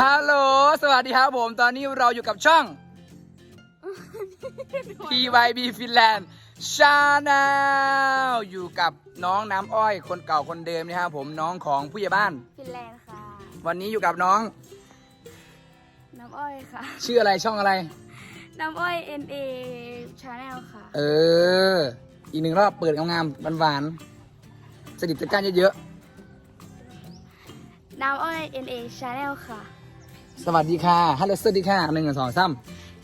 ฮัลโหล สวัสดีครับผม ตอนนี้เราอยู่กับช่อง PYB Finland Channel อยู่กับน้องน้ำอ้อยคนเก่าคนเดิมนะครับผมน้องของผู้ใหญ่บ้าน ฟินแลนด์ค่ะ วันนี้อยู่กับน้อง น้ำอ้อยค่ะ ชื่ออะไรช่องอะไร น้ำอ้อย NA Channel ค่ะ เออ อีกหนึ่งรอบเปิดงามๆหวานๆสนิทจัดการเยอะน้ำอ้อย NA Channel ค่ะๆ สวัสดีค่ะ ฮัลโหลสวัสดีค่ะหนึ่งสองสาม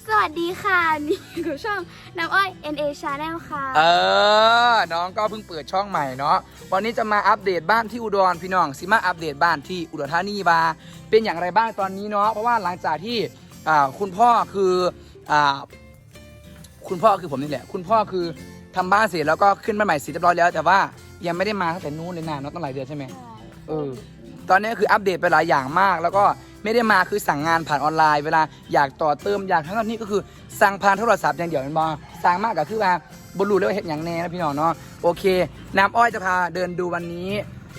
สวัสดีค่ะนี่คือช่องน้ำอ้อย NA Channel ค่ะ เออ น้องก็เพิ่งเปิดช่องใหม่เนาะ วันนี้จะมาอัปเดตบ้านที่อุดรพี่น้องสิมาอัปเดตบ้านที่อุดรธานีว่าเป็นอย่างไรบ้างตอนนี้เนาะ เพราะว่าหลังจากที่อ่าคุณพ่อคืออ่าคุณพ่อคือผมนี่แหละ คุณพ่อคือทำบ้านเสร็จแล้วก็ขึ้นบ้านใหม่เสร็จเรียบร้อยแล้ว แต่ว่ายังไม่ได้มาตั้งแต่นู้นเลยนะเนาะตั้งหลายเดือนใช่ไหม เออ ตอนนี้คืออัปเดตไปหลายอย่างมาก แล้วก็ไม่ได้มาคือสั่งงานผ่านออนไลน์เวลาอยากต่อเติมอยากทั้งนั้นนี่ก็คือสั่งผ่านโทรศัพท์อย่างเดียวมันบอสั่งมากก็คือว่าบรูเลยว่เห็นอย่างแน่นะพี่น้องเนาะโอเค น้ำอ้อยจะพาเดินดูวันนี้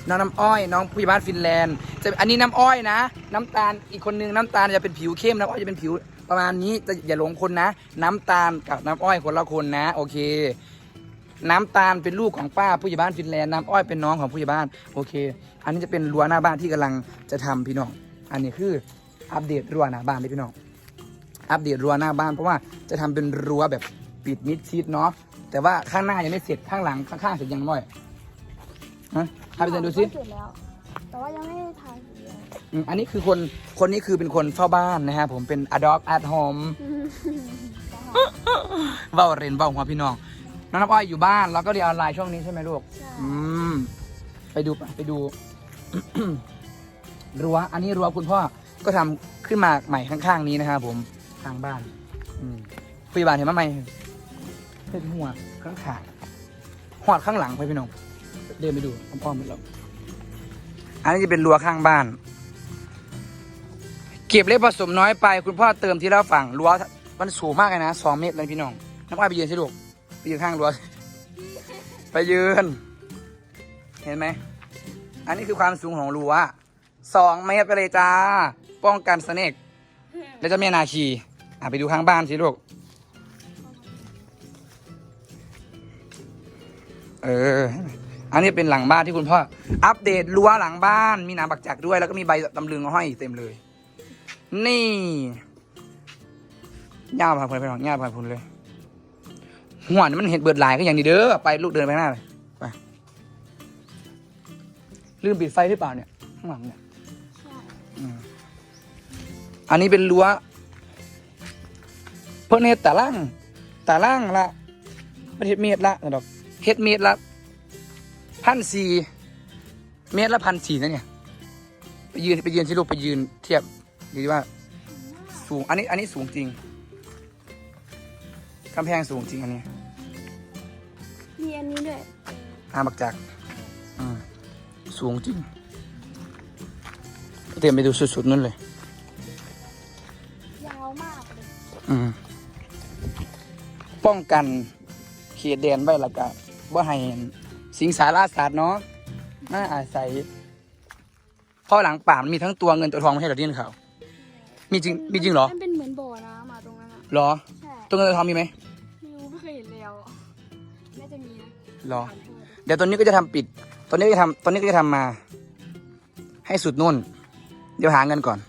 น้องน้ำอ้อยน้องผู้ใหญ่บ้านฟินแลนด์จะอันนี้น้ำอ้อยนะ น้ำตาลอีกคนนึงน้ำตาลจะเป็นผิวเข้มน้ำอ้อยจะเป็นผิวประมาณนี้จะอย่าหลงคนนะ น้ำตาลกับน้ำอ้อยคนละคนนะ โอเค น้ำตาลเป็นลูกของป้าผู้ใหญ่บ้านฟินแลนด์น้ำอ้อยเป็นน้องของผู้ใหญ่บ้านโอเค อันนี้จะเป็นรั้วหน้าบ้านที่กำลังจะทำพี่น้อง อันนี้คืออัปเดตรั้วหน้าบ้านเลยพี่น้อง อัปเดตรั้วหน้าบ้านเพราะว่าจะทำเป็นรั้วแบบปิดมิดชิดเนาะ แต่ว่าข้างหน้ายังไม่เสร็จข้างหลังข้างๆเสร็จยังไม่ฮะพาไปเดินดูสิเสร็จแล้ว แต่ว่ายังไม่ได้ทายสีเลยอืมอันนี้คือคน คนนี้คือเป็นคนเฝ้าบ้านนะฮะ ผมเป็น adopt at home เว้าเรนเว้าหัวพี่น้อง น้องน้ำอ้อยอยู่บ้านแล้วก็เรียนออนไลน์ช่วงนี้ใช่ไหมลูกใช่อืม ไปดูไปดู รั้วอันนี้รั้วคุณพ่อก็ทำขึ้นมาใหม่ข้างๆนี้นะครับผมข้างบ้านอืมคุยบานเห็นไหมไหมเป็นหัวข้างขาหอดข้างหลังไปพี่น้องเดินไปดูอ้อมๆไปแล้วอันนี้จะเป็นรั้วข้างบ้าน เก็บเล็กผสมน้อยไป คุณพ่อเติมที่ละฝั่งรั้วมันสูงมากเลยนะสองเมตรเลยพี่น้องน้ำอ้อยไปยืนสิลูกไปยืนข้างรั้วไปยืน เห็นไหม อันนี้คือความสูงของรั้ว สองเมตรไปเลยจ้า ป้องกันสเนกแล้วจะไม่นาคีอะไปดูข้างบ้านสิลูก เออ อันนี้เป็นหลังบ้านที่คุณพ่อ อัปเดตรั้วหลังบ้าน มีหนามบักจักด้วย แล้วก็มีใบตำลึงห้อยเต็มเลย นี่ย่าพาพูนไปหรองย่าพาพูนเลยหัวนี่มันเห็นเบิดหลายก็อย่างนี้เด้อ ไปลูกเดินไปข้างหน้าเลย ไป ลืมปิดไฟหรือเปล่าเนี่ย ข้างหลังเนี่ยใช่ อืมอันนี้เป็นรั้วเพิ่นเฮ็ดตารางตารางละประเทศเมตรละนะดอกเฮ็ดเมตรละพันสี่เมตรละพันสี่นะเนี่ย ไปยืนไปยืนที่ลูกไปยืนเทียบดีว่า สูง อันนี้ อันนี้สูงจริงกำแพงสูงจริงอันนี้ มีอันนี้ด้วยอาบักจัก อืม สูงจริง เตรียมไปดูสุดๆนั่นเลย ยาวมากเลยอืมป้องกันเขตแดนไว้และกะว่าให้สิงสาราสัตว์เนาะน่าอาศัยเพราะหลังป่ามันมีทั้งตัวเงินตัวทองไม่ใช่เหรอที่นั่นเขามีจริงมีจริงเหรอมันเป็นเหมือนบ่อน้ำอะตรงนั้นอะ เหรอ ใช่ตัวเงินตัวทองมีไหมไม่รู้ไม่เคยเห็นแล้วน่าจะมีนะเหรอถามพ่อดูเดี๋ยวตอนนี้ก็จะทำปิด ตอนนี้ก็จะทำตอนนี้ก็จะทำมา ให้สุดนู่น เดี๋ยวหาเงินก่อน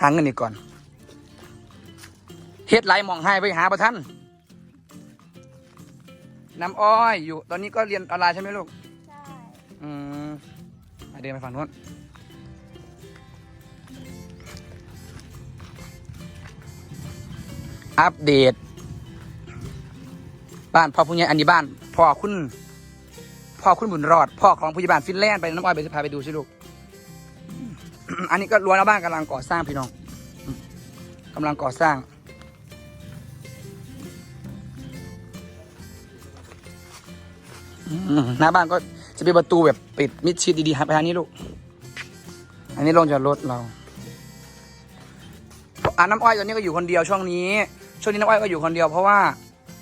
หาเงินอีกก่อนเฮ็ดไรมองให้ไปหาประท่านน้ำอ้อยอยู่ ตอนนี้ก็เรียนออนไลน์ใช่ไหมลูก ใช่ อืมอะเดินไปฝั่งนู้น อัปเดต บ้านพ่อผู้ใหญ่อันนี้บ้าน พ่อคุณ พ่อคุณบุญรอด พ่อของผู้ใหญ่บ้านฟินแลนด์ไปน้ำอ้อยไปพาไปดูสิลูก อันนี้ก็รั้วหน้าบ้านกำลังก่อสร้างพี่น้องอืมกำลังก่อสร้างอืมหน้าบ้านก็จะเป็นประตูแบบปิดมิดชิดดีๆครับไปทางนี้ลูก อันนี้ลงจากรถเราอ่าน้ำอ้อยตอนนี้ก็อยู่คนเดียวช่วงนี้ ช่วงนี้น้ำอ้อยก็อยู่คนเดียวเพราะว่า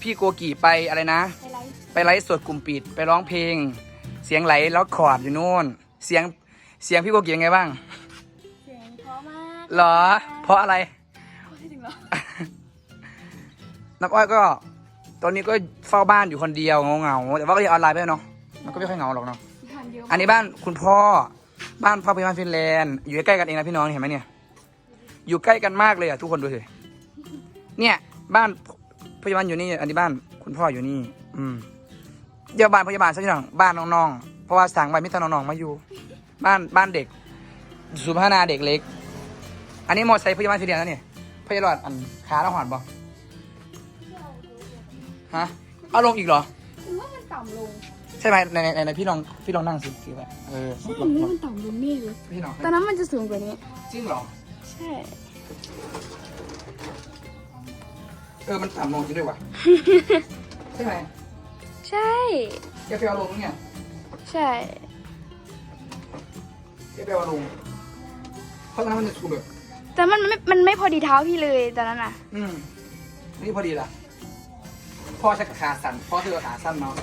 พี่โกกีไปอะไรนะ ไปไลฟ์ไปไลฟ์สดกลุ่มปิดไปร้องเพลง เสียงไหลแล้วขอดอยู่นู่น เสียงเสียงพี่โกกีเป็นไงบ้าง เสียงเพราะเหรอ เพราะอะไร จริงเหรอน้ำอ้อยก็ ตอนนี้ก็เฝ้าบ้านอยู่คนเดียวเหงาๆแต่ว่าก็เรียนออนไลน์ไปเนาะมันก็ไม่ค่อยเหงาหรอกเนาะทานเยอะอันนี้บ้านคุณพ่อบ้านพ่อพี่บ้านฟินแลนด์อยู่ใกล้ๆกันเองนะพี่น้องเห็นไหมเนี่ย อยู่ใกล้กันมากเลยอะทุกคนดูสิเนี่ย บ้านพยาบาลอยู่นี่อันนี้บ้านคุณพ่ออยู่นี่ อืมเดี๋ยวบ้านพยาบาลสักหน่อยบ้านน้องๆเพราะว่าสั่งไปมิตรน้องๆมาอยู่ บ้านบ้านเด็ก สุพรรณาเด็กเล็ก อันนี้มอไซค์พยาบาลฟินแลนด์นะเนี่ยพยาบาลอันขาแล้วหอนบ่ฮะเอาลงอีกเหรอ ผมว่ามันต่ำลงใช่ไหมในในในพี่ลองพี่ลองนั่งสิสิแบบเออใช่ผมว่ามันต่ำลงนี่เลยพี่ลองตอนนั้นมันจะสูงกว่านี้ จริงเหรอ ใช่ เออ มันต่ำลงจริงด้วยว่ะ ใช่ไหมใช่แกไปเอาลงเนี่ยใช่แกไปเอาลงเพราะฉะนั้นมันจะถูกแบบ แต่มันไม่ มันไม่พอดีเท้าพี่เลยตอนนั้นอะ อืม นี่พอดีละพ่อชักขาสั่นพ่อเธอขาสั้นเนาะ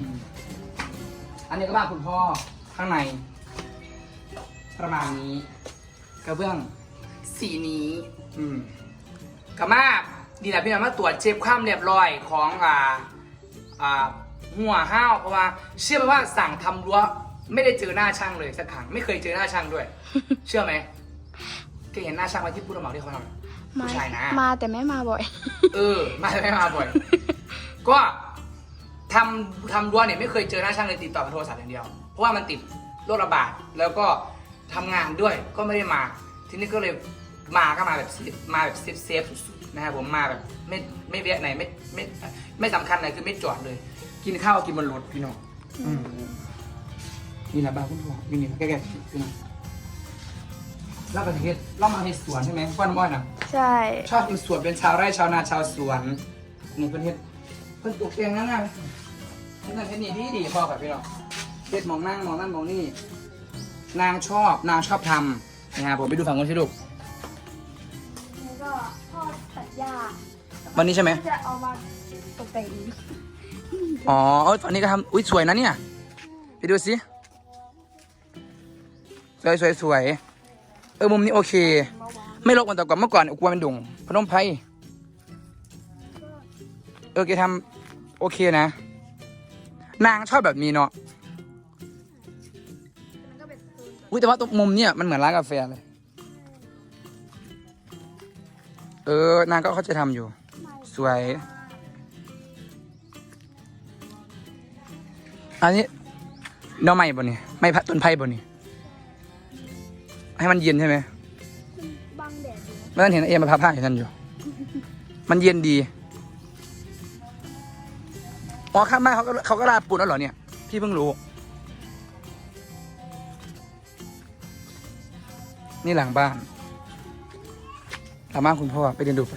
อืมอันนี้ก็บ้านคุณพ่อข้างใน ประมาณนี้ กระเบื้อง สีนี้ อืมกระมาดีแหละพี่น้องมาตรวจเช็คความเรียบร้อยของอ่าอ่าหัวห้าวเพราะว่า เชื่อไหมว่าสั่งทำรั้ว ไม่ได้เจอหน้าช่างเลยสักครั้งไม่เคยเจอหน้าช่างด้วย เชื่อไหมแกเห็นหน้าช่างไหมที่พูดระเหมาที่เขาทำผู้ชายนะ มาแต่ไม่มาบ่อย เออ มาไม่มาบ่อย ก็ทำทำรั้วเนี่ยไม่เคยเจอหน้าช่างเลยติดต่อทางโทรศัพท์อย่างเดียว เพราะว่ามันติดโรคระบาดแล้วก็ทำงานด้วยก็ไม่ได้มา ทีนี้ก็เลยมาก็มาแบบมาแบบเซฟเซฟสุดๆนะครับผมมาแบบไม่ไม่แวะไหนไม่ไม่ไม่สำคัญไหนคือไม่จอดเลย กินข้าวกินบนรถพี่น้องอืม นี่แหละบ้านคุณพ่อนี่นี่ใกล้ๆพี่น้องแล้วประเทศเรามาเฮ็ดสวนใช่ไหมบ้านบ้านน่ะใช่ ชอบอยู่สวนเป็นชาวไร่ชาวนาชาวสวนนี่เพื่อนเฮ็ดเพื่อนตกแต่งนั่นน่ะเฮ็ดนั่นเฮ็ดนี่ดีดีพ่อกับพี่น้องเฮ็ดหมองนั่งหมองนั่นหมองนี่นางชอบนางชอบทำนะครับผมไปดูฝั่งนู้นสิลูกแล้วก็พ่อตัดหญ้าวันนี้ใช่ไหมจะเอามาตกแต่งอีกอ๋อเอ้ยฝั่งนี้ก็ทำอุ้ยสวยนะเนี่ยไปดูสิ สวยสวยสวยเออมุมนี้โอเค ไม่รกเหมือนแต่ก่อนเมื่อก่อนกลัวเป็นดุงพนมไพรเออแกทำโอเคนะ นางชอบแบบนี้เนาะอุ้ยแต่ว่าตรงมุมเนี่ยมันเหมือนร้านกาแฟเลย เออนางก็เขาจะทำอยู่ สวย อันนี้หน้อไม้บนนี่ไม่พัดต้นไผ่บนนี่ ให้มันเย็นใช่ไหมมันบังแดดอยู่นะเมื่อนั้นเห็นเอ็มมาพับผ้าอยู่นั่นอยู่ มันเย็นดี อ๋อข้างบ้านเขาก็เขาก็ลาดปูนแล้วเหรอเนี่ย พี่เพิ่งรู้ นี่หลังบ้านหลังบ้านคุณพ่อไปเดินดูไป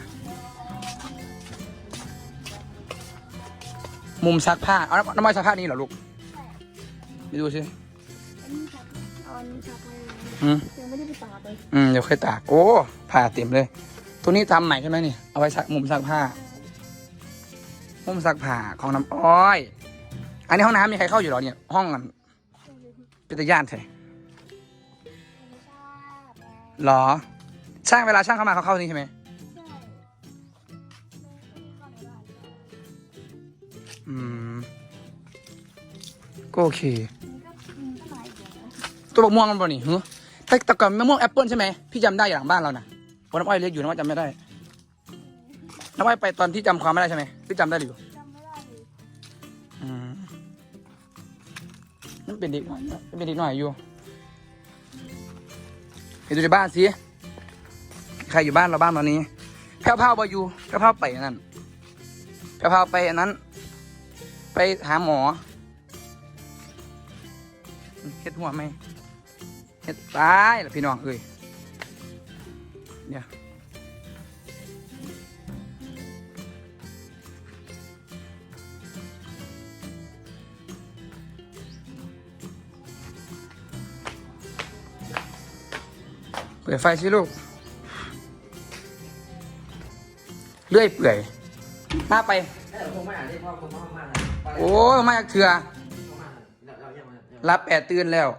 มุมซักผ้า เอาน้ำน้ำมันซักผ้านี่เหรอลูกไปดูสิอันนี้ครับเอาอันนี้ครับไป อืมยังไม่ได้ไปตากเลยอืมเดี๋ยวค่อยตาก โอ้ผ้าเต็มเลย ตัวนี้ทำใหม่ใช่ไหมนี่ เอาไว้ซักมุมซักผ้า มุมซักผ้าของน้ำอ้อย อันนี้ห้องน้ำมีใครเข้าอยู่เหรอเนี่ย ห้องกันเป็นตาย่านใช่หรอ ช่างเวลาช่างเข้ามาเขาเข้านี่ใช่ไหมอืม ก็โอเค ตัวบกม่วงมันบ่นี่ฮึ แต่แต่ก่อนมะม่วงแอปเปิลใช่ไหมพี่จำได้อย่างหลังบ้านเรานะวันน้ำอ้อยเล็กอยู่น้ำอ้อยจำไม่ได้น้ำอ้อยไปตอนที่จำความไม่ได้ใช่ไหมพี่จำได้หรือจำไม่ได้เลยอืมนั่นเป็นเด็กหน่อยนั่นเป็นเด็กหน่อยอยู่ไปดูในบ้านสิใครอยู่บ้านเราบ้านตอนนี้แพ้วๆบอยู่แพ้วๆไปอันนั่นแพ้วๆไปอันนั้น ไปหาหมอเฮ็ดหัวไหม เฮ็ดตายละพี่น้องเอ้ยเดี๋ยเปิดไฟสิลูก เลื่อยเปื่อยหน้าไป โอ้ยมาจากเถื่อรับแปดตื่นแล้ว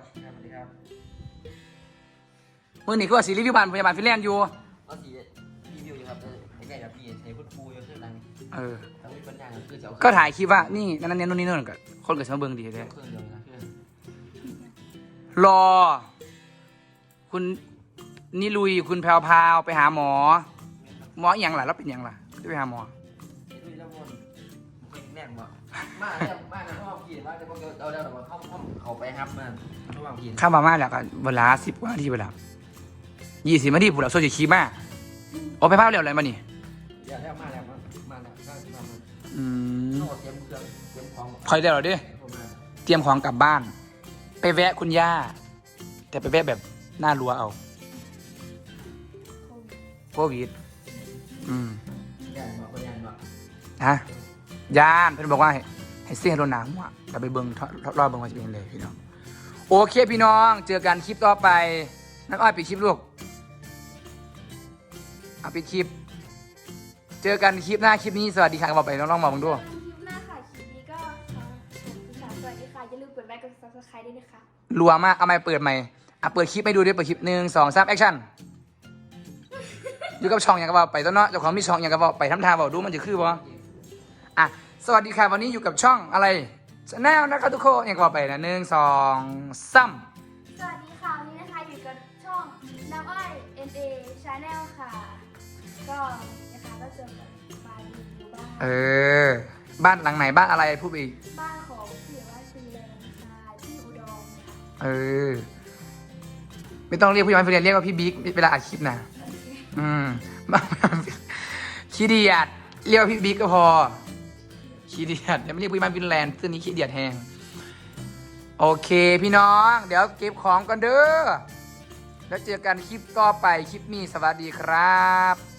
สวัสดีครับมื่อนี้ก็ว่าสีรีวิวบ้านพยาบาลฟินแลนด์อยู่เอาสีรีวิวอยู่ครับเออใกล้ๆแบบพี่ใช้พุทธูอยู่ชื่อดังเออทั้งวิปัญญาคือจะเอาก็ถ่ายคลิปว่านี่นั่นนั่นนู่นนี่นู่นกับคนกับสมาเบิงดีเลยเครื่องเดียวนะคือรอ คุณนี่ลุยคุณแพรวพราวไปหาหมอ หมออหย่างล่ะแล้วเป็นอหย่างล่ะจะไปหาหมอดูแล้วมันแน่นบ่มาเนี่ยมาเนี่ยห้องพี่ว่าจะพวกเอาแล้วแบบห้องห้องเขาไปฮับมันระหว่างพี่ข้ามมามาแล้วกันเวลาสิบกว่านาทีเวลา ยี่สิบนาทีผมแล้วโซจะขี่มาโอ้ไปภาพเร็วเลยมานี่อย่าแล้วมาแล้วมาแล้วก็มาอืมต้องเตรียมเครื่องเตรียมของคอยได้หรอดิพวกมาเตรียมของกลับบ้าน ไปแวะคุณย่า แต่ไปแวะแบบหน้ารัวเอาโควิดอืมอย่าบอกคนยันบอกฮะย่านเพื่อนบอกว่าให้ให้เสี้ยโดนหนาหัว่ะเราไปเบิ้งรอบเบิ้งว่าจะเป็นเลยพี่น้อง โอเคพี่น้อง เจอกันคลิปต่อไป นักอ้อยปิดคลิปลูก เอาปิดคลิป เจอกันคลิปหน้าคลิปนี้ สวัสดีค่ะบอกไปน้องๆมาบังด้วย คลิปหน้าค่ะ คลิปนี้ก็ขอขอบคุณค่ะสวัสดีค่ะ อย่าลืมกดไลค์กด subscribe ด้วยนะคะ รัวมาก เอาไม่เปิดใหม่อะเปิดคลิปให้ดูด้วยเปิดคลิปหนึ่งสองสามแอคชั่น อยู่กับช่องอย่างกับว่าไปต้นเนาะเจ้าของมีช่องอย่างกับว่าไปทำทางบอกดูมันจะคือบ่อะ สวัสดีค่ะวันนี้อยู่กับช่องอะไรชแนลนะครับทุกคนอย่างกับว่าไปนะหนึ่งสองสาม สวัสดีค่ะวันนี้นะคะอยู่กับช่องน้ำอ้อย NA Channel ค่ะ ก็นะคะก็เจอกับมาดูบ้านเออ บ้านหลังไหนบ้านอะไรพูดไปอีก บ้านของพี่ว่าชีแรงค่ะที่อุดรค่ะเออ ไม่ต้องเรียกผู้ใหญ่บ้านเรียนเรียกว่าพี่บิ๊กเวลาอัดคลิปนะโอเคอืมขี้เดียดเรียกว่าพี่บิ๊กก็พอขี้เดียดยังไม่เรียกพี่บ้านฟินแลนด์ซึ่งนี้ขี้เดียดแหงโอเคพี่น้อง เดี๋ยวเก็บของก่อนเด้อแล้วเจอกันคลิปต่อไปคลิปนี้สวัสดีครับ